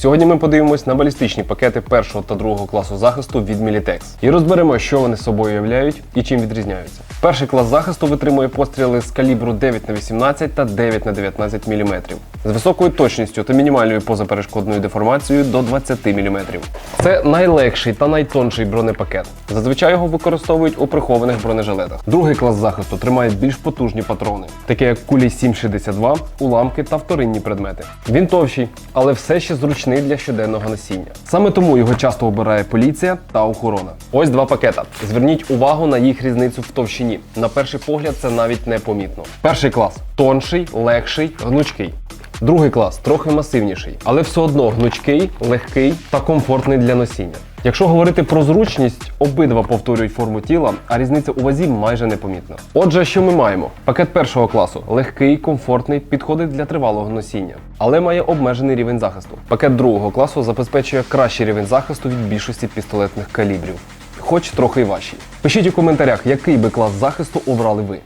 Сьогодні ми подивимось на балістичні пакети першого та другого класу захисту від Militex і розберемо, що вони собою являють і чим відрізняються. Перший клас захисту витримує постріли з калібру 9 на 18 та 9 на 19 мм з високою точністю та мінімальною позаперешкодною деформацією до 20 мм. Це найлегший та найтонший бронепакет. Зазвичай його використовують у прихованих бронежилетах. Другий клас захисту тримає більш потужні патрони, такі як кулі 7,62, уламки та вторинні предмети. Він товщий, але все ще зручний для щоденного носіння. Саме тому його часто обирає поліція та охорона. Ось два пакета. Зверніть увагу на їх різницю в товщині. На перший погляд це навіть не помітно. Перший клас тонший, легший, гнучкий. Другий клас трохи масивніший, але все одно гнучкий, легкий та комфортний для носіння. Якщо говорити про зручність, обидва повторюють форму тіла, а різниця у вазі майже непомітна. Отже, що ми маємо? Пакет першого класу легкий, комфортний, підходить для тривалого носіння, але має обмежений рівень захисту. Пакет другого класу забезпечує кращий рівень захисту від більшості пістолетних калібрів, хоч трохи й важчий. Пишіть у коментарях, який би клас захисту обрали ви.